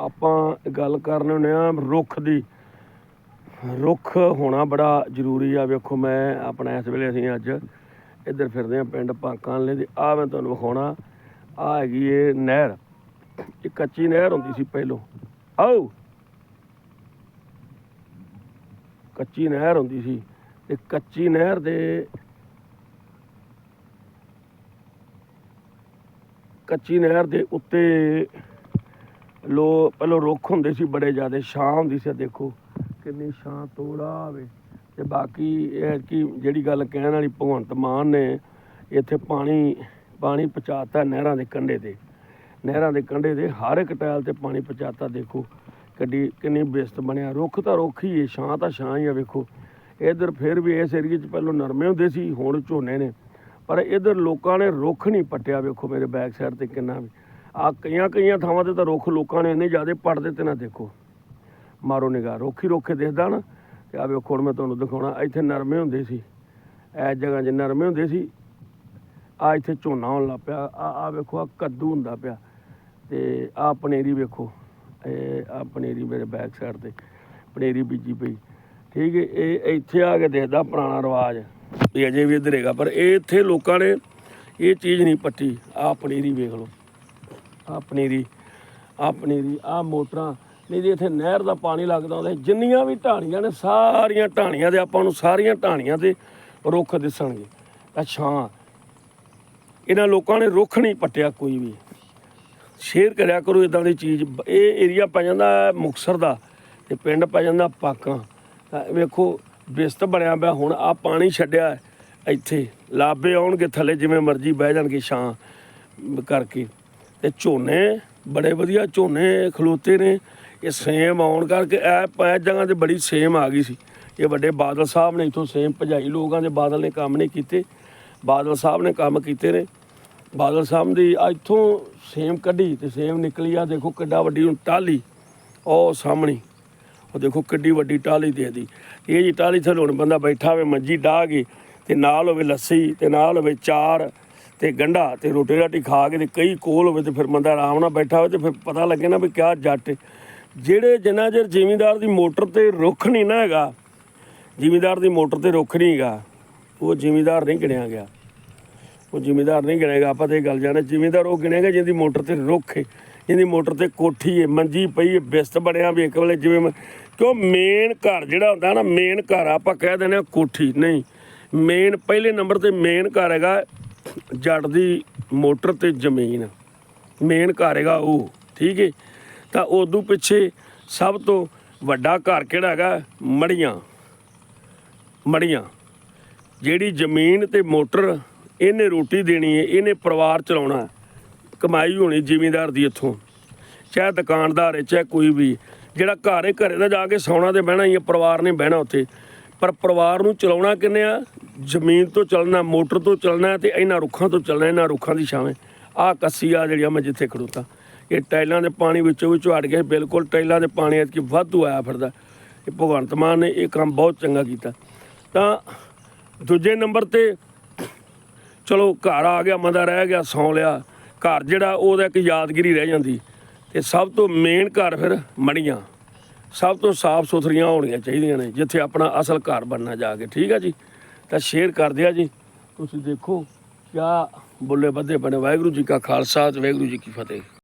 ਆਪਾਂ ਗੱਲ ਕਰਨ ਹੁੰਦੇ ਆ ਰੁੱਖ ਦੀ। ਰੁੱਖ ਹੋਣਾ ਬੜਾ ਜ਼ਰੂਰੀ ਆ। ਵੇਖੋ, ਮੈਂ ਆਪਣਾ ਇਸ ਵੇਲੇ ਅਸੀਂ ਅੱਜ ਇੱਧਰ ਫਿਰਦੇ ਆ ਪਿੰਡ ਪਾਕਾਂ ਵਾਲੇ ਦੇ। ਆ ਮੈਂ ਤੁਹਾਨੂੰ ਵਿਖਾਉਣਾ। ਆ ਹੈਗੀ ਏ ਨਹਿਰ। ਇਹ ਕੱਚੀ ਨਹਿਰ ਹੁੰਦੀ ਸੀ ਪਹਿਲੋਂ। ਆਓ। ਕੱਚੀ ਨਹਿਰ ਹੁੰਦੀ ਸੀ। ਤੇ ਕੱਚੀ ਨਹਿਰ ਦੇ ਕੱਚੀ ਨਹਿਰ ਦੇ ਉੱਤੇ ਲੋ ਪਹਿਲਾਂ ਰੁੱਖ ਹੁੰਦੇ ਸੀ ਬੜੇ ਜ਼ਿਆਦੇ, ਛਾਂ ਹੁੰਦੀ ਸੀ ਦੇਖੋ ਕਿੰਨੀ ਛਾਂ ਤੋੜਾ ਆਵੇ। ਤੇ ਬਾਕੀ ਇਹ ਕਿ ਜਿਹੜੀ ਗੱਲ ਕਹਿਣ ਵਾਲੀ ਭਗਵੰਤ ਮਾਨ ਨੇ, ਇੱਥੇ ਪਾਣੀ ਪਾਣੀ ਪਹੁੰਚਾਤਾ ਨਹਿਰਾਂ ਦੇ ਕੰਢੇ ਤੇ। ਨਹਿਰਾਂ ਦੇ ਕੰਢੇ ਤੇ ਹਰ ਇੱਕ ਟਾਇਲ ਤੇ ਪਾਣੀ ਪਹੁੰਚਾਤਾ, ਦੇਖੋ ਕਿੱਡੀ, ਕਿੰਨੀ ਬਿਸਤ ਬਣਿਆ। ਰੁੱਖ ਤਾਂ ਰੁੱਖ ਹੀ ਹੈ ਛਾਂ ਤਾਂ ਛਾਂ ਹੀ ਆ, ਵੇਖੋ। ਇਧਰ ਫਿਰ ਵੀ ਇਸ ਏਰੀਏ 'ਚ ਪਹਿਲੋਂ ਨਰਮੇ ਹੁੰਦੇ ਸੀ, ਹੁਣ ਝੋਨੇ ਨੇ। ਪਰ ਇਧਰ ਲੋਕਾਂ ਨੇ ਰੁੱਖ ਨਹੀਂ ਪੱਟਿਆ, ਵੇਖੋ ਮੇਰੇ ਬੈਕ ਸਾਈਡ ਤੇ ਕਿੰਨਾ ਵੀ। ਆ ਕਈਆਂ ਕਈਆਂ ਥਾਵਾਂ ਤੇ ਤਾਂ ਰੁੱਖ ਲੋਕਾਂ ਨੇ ਇੰਨੇ ਜ਼ਿਆਦਾ ਪੱਟ ਦਿੱਤੇ ਨਾ ਦੇਖੋ। ਮਾਰੋ ਨਿਗਾਹ, ਰੁੱਖ ਹੀ ਰੁੱਖੇ ਦਿਖਦਾ ਨਾ। ਤੇ ਆ ਵੇਖੋ ਹੁਣ ਮੈਂ ਤੁਹਾਨੂੰ ਦਿਖਾਉਣਾ ਇੱਥੇ ਨਰਮੇ ਹੁੰਦੇ ਸੀ। ਐ ਜਗ੍ਹਾ 'ਚ ਨਰਮੇ ਹੁੰਦੇ ਸੀ। ਆ ਇੱਥੇ ਝੋਨਾ ਹੋਣ ਲੱਗ ਪਿਆ ਆ ਆ ਵੇਖੋ ਆ ਕੱਦੂ ਹੁੰਦਾ ਪਿਆ। ਤੇ ਆ ਪਨੇਰੀ ਵੇਖੋ, ਇਹ ਆ ਪਨੇਰੀ ਮੇਰੇ ਬੈਕ ਸਾਈਡ ਤੇ, ਪਨੇਰੀ ਬੀਜੀ ਪਈ। ਠੀਕ ਹੈ, ਇਹ ਇੱਥੇ ਆ ਕੇ ਦੇਖਦਾ ਪੁਰਾਣਾ ਰਿਵਾਜ। ਇਹ ਅਜੇ ਵੀ ਇੱਧਰ ਹੈਗਾ, ਪਰ ਇਹ ਇੱਥੇ ਲੋਕਾਂ ਨੇ ਇਹ ਚੀਜ਼ ਨਹੀਂ ਪੱਟੀ ਆ ਪਨੀਰੀ ਵੇਖ ਲਓ। ਆ ਪਨੀਰੀ ਆ ਪਨੀਰੀ ਆ ਮੋਟਰਾਂ। ਨਹੀਂ ਜੀ, ਇੱਥੇ ਨਹਿਰ ਦਾ ਪਾਣੀ ਲੱਗਦਾ ਉਹਦੇ, ਜਿੰਨੀਆਂ ਵੀ ਢਾਣੀਆਂ ਨੇ, ਸਾਰੀਆਂ ਢਾਣੀਆਂ ਦੇ ਆਪਾਂ ਨੂੰ ਸਾਰੀਆਂ ਢਾਣੀਆਂ ਤੇ ਰੁੱਖ ਦਿਸਣਗੇ। ਤਾਂ ਛਾਂ ਇਹਨਾਂ ਲੋਕਾਂ ਨੇ ਰੁੱਖ ਨਹੀਂ ਪੱਟਿਆ ਕੋਈ ਵੀ। ਸ਼ੇਅਰ ਕਰਿਆ ਕਰੋ ਇਦਾਂ ਦੀ ਚੀਜ਼। ਇਹ ਏਰੀਆ ਪੈ ਜਾਂਦਾ ਹੈ ਮੁਕਤਸਰ ਦਾ ਤੇ ਪਿੰਡ ਪੈ ਜਾਂਦਾ ਪਾਕਾਂ। ਵੇਖੋ ਬਿਸਤ ਬਣਿਆ ਪਿਆ, ਹੁਣ ਆ ਪਾਣੀ ਛੱਡਿਆ ਇੱਥੇ। ਲਾਬੇ ਆਉਣਗੇ ਥੱਲੇ, ਜਿਵੇਂ ਮਰਜ਼ੀ ਬਹਿ ਜਾਣਗੇ ਛਾਂ ਕਰਕੇ। ਤੇ ਝੋਨੇ, ਬੜੇ ਵਧੀਆ ਝੋਨੇ ਖਲੋਤੇ ਨੇ। ਇਹ ਸੇਮ ਆਉਣ ਕਰਕੇ ਐ ਪੈ ਜਗ੍ਹਾ ਤੇ ਬੜੀ ਸੇਮ ਆ ਗਈ ਸੀ। ਇਹ ਵੱਡੇ ਬਾਦਲ ਸਾਹਿਬ ਨੇ ਇਥੋਂ ਸੇਮ ਭਜਾਈ ਲੋਕਾਂ ਦੇ ਬਾਦਲ ਨੇ ਕੰਮ ਨਹੀਂ ਕੀਤੇ। ਬਾਦਲ ਸਾਹਿਬ ਨੇ ਕੰਮ ਕੀਤੇ ਨੇ। ਬਾਦਲ ਸਾਹਿਬ ਦੀ ਆ ਇੱਥੋਂ ਸੇਮ ਕੱਢੀ ਤੇ ਸੇਮ ਨਿਕਲੀ। ਆ ਦੇਖੋ ਕਿੱਡਾ ਵੱਡੀ ਹੁਣ ਟਾਲੀ ਉਹ ਸਾਹਮਣੀ। ਉਹ ਦੇਖੋ ਕਿੱਡੀ ਵੱਡੀ ਟਾਲੀ ਦੀ ਇਹ ਜੀ ਟਾਲੀ ਥੱਲੇ ਹੁਣ ਬੰਦਾ ਬੈਠਾ ਹੋਵੇ, ਮੰਜੀ ਡਾਹ ਕੇ ਤੇ ਨਾਲ ਹੋਵੇ ਲੱਸੀ ਤੇ ਨਾਲ ਹੋਵੇ ਚਾਰ। ਤੇ ਗੰਢਾ ਤੇ ਰੋਟੀ ਰਾਟੀ ਖਾ ਕੇ ਤੇ ਕਈ ਕੋਲ ਹੋਵੇ ਤੇ ਫਿਰ ਬੰਦਾ ਆਰਾਮ ਨਾਲ ਬੈਠਾ ਹੋਵੇ ਤੇ ਫਿਰ ਪਤਾ ਲੱਗੇ ਨਾ ਵੀ ਕਿਆ ਜੱਟ ਜਿਹੜੇ ਜਿੰਨਾ ਚਿਰ ਜ਼ਿਮੀਂਦਾਰ ਦੀ ਮੋਟਰ ਤੇ ਰੁੱਖ ਨਹੀਂ ਨਾ ਹੈਗਾ, ਜ਼ਿਮੀਂਦਾਰ ਦੀ ਮੋਟਰ ਤੇ ਰੁੱਖ ਨਹੀਂ ਹੈਗਾ, ਉਹ ਜ਼ਿਮੀਂਦਾਰ ਨਹੀਂ ਗਿਣਿਆ ਗਿਆ। ਉਹ ਜ਼ਿਮੀਂਦਾਰ ਨਹੀਂ ਗਿਣੇਗਾ ਆਪਾਂ ਤੇ ਇਹ ਗੱਲ ਜਾਣੇ ਜ਼ਿਮੀਂਦਾਰ ਉਹ ਗਿਣੇਗਾ ਜਿਹਦੀ ਮੋਟਰ ਤੇ ਰੁੱਖ ਹੈ ਜਿਹਦੀ ਮੋਟਰ ਤੇ ਕੋਠੀ ਹੈ ਮੰਜੀ ਪਈ ਹੈ ਬਿਸਤ ਬਣਿਆ ਵੀ ਇੱਕ ਵੇਲੇ ਜਿਵੇਂ ਕਿਉਂ ਮੇਨ ਘਰ ਜਿਹੜਾ ਹੁੰਦਾ ਨਾ ਮੇਨ ਘਰ ਆਪਾਂ ਕਹਿ ਦਿੰਦੇ ਆ ਕੋਠੀ, ਨਹੀਂ। ਮੇਨ ਪਹਿਲੇ ਨੰਬਰ ਤੇ ਮੇਨ ਘਰ ਹੈਗਾ ਜੜ ਦੀ ਮੋਟਰ ਤੇ ਜ਼ਮੀਨ ਮੇਨ ਘਰ ਹੈਗਾ ਉਹ, ਠੀਕ ਹੈ ਤਾਂ ਉਦੋਂ ਪਿੱਛੇ ਸਭ ਤੋਂ ਵੱਡਾ ਘਰ ਕਿਹੜਾ ਹੈਗਾ? ਮੜੀਆਂ। ਮੜੀਆਂ। ਜਿਹੜੀ ਜ਼ਮੀਨ ਤੇ ਮੋਟਰ, ਇਹਨੇ ਰੋਟੀ ਦੇਣੀ ਹੈ ਇਹਨੇ ਪਰਿਵਾਰ ਚਲਾਉਣਾ ਕਮਾਈ ਹੋਣੀ ਜ਼ਿਮੀਂਦਾਰ ਦੀ ਇੱਥੋਂ। ਚਾਹੇ ਦੁਕਾਨਦਾਰ ਹੈ ਚਾਹੇ ਕੋਈ ਵੀ। ਜਿਹੜਾ ਘਰ ਹੈ ਘਰੇ ਦਾ ਜਾ ਕੇ ਸੌਣਾ ਤੇ ਬਹਿਣਾ ਹੀ ਹੈ ਪਰਿਵਾਰ ਨੇ ਬਹਿਣਾ ਉੱਥੇ। ਪਰ ਪਰਿਵਾਰ ਨੂੰ ਚਲਾਉਣਾ ਕਿੰਨੇ ਆ? ਜ਼ਮੀਨ ਤੋਂ ਚੱਲਣਾ, ਮੋਟਰ ਤੋਂ ਚੱਲਣਾ ਤੇ ਇਹਨਾਂ ਰੁੱਖਾਂ ਤੋਂ ਚੱਲਣਾ, ਇਹਨਾਂ ਰੁੱਖਾਂ ਦੀ ਛਾਵੇਂ। ਆਹ ਕੱਸੀ ਆ ਜਿਹੜੀ ਆ ਮੈਂ ਜਿੱਥੇ ਖੜੋਤਾ। ਇਹ ਟਾਈਲਾਂ ਦੇ ਪਾਣੀ ਵਿੱਚੋਂ ਵਿੱਚੋਂ ਹਟ ਗਿਆ ਬਿਲਕੁਲ ਟਾਈਲਾਂ ਦੇ ਪਾਣੀ ਐਤਕੀ ਵਾਧੂ ਆਇਆ ਫਿਰਦਾ। ਇਹ ਭਗਵੰਤ ਮਾਨ ਨੇ ਇਹ ਕੰਮ ਬਹੁਤ ਚੰਗਾ ਕੀਤਾ। ਤਾਂ ਦੂਜੇ ਨੰਬਰ ਤੇ, ਚਲੋ ਘਰ ਆ ਗਿਆ ਮੰਦਾ ਰਹਿ ਗਿਆ, ਸੌਂ ਲਿਆ। ਘਰ ਜਿਹੜਾ, ਉਹਦਾ ਇੱਕ ਯਾਦਗਿਰੀ ਰਹਿ ਜਾਂਦੀ। ਤੇ ਸਭ ਤੋਂ ਮੇਨ ਘਰ ਫਿਰ ਮੜੀਆਂ। ਸਭ ਤੋਂ ਸਾਫ਼ ਸੁਥਰੀਆਂ ਹੋਣੀਆਂ ਚਾਹੀਦੀਆਂ ਨੇ, ਜਿੱਥੇ ਆਪਣਾ ਅਸਲ ਘਰ ਬਣਨਾ ਜਾ ਕੇ। ਠੀਕ ਆ ਜੀ? ਤਾਂ ਸ਼ੇਅਰ ਕਰ ਦਿਆ ਜੀ। ਤੁਸੀਂ ਦੇਖੋ ਕਿਆ ਬੁੱਲੇ ਬੱਦੇ ਬਣੇ। ਵਾਹਿਗੁਰੂ ਜੀ ਕਾ ਖਾਲਸਾ ਤੇ ਵਾਹਿਗੁਰੂ ਜੀ ਕੀ ਫਤਿਹ।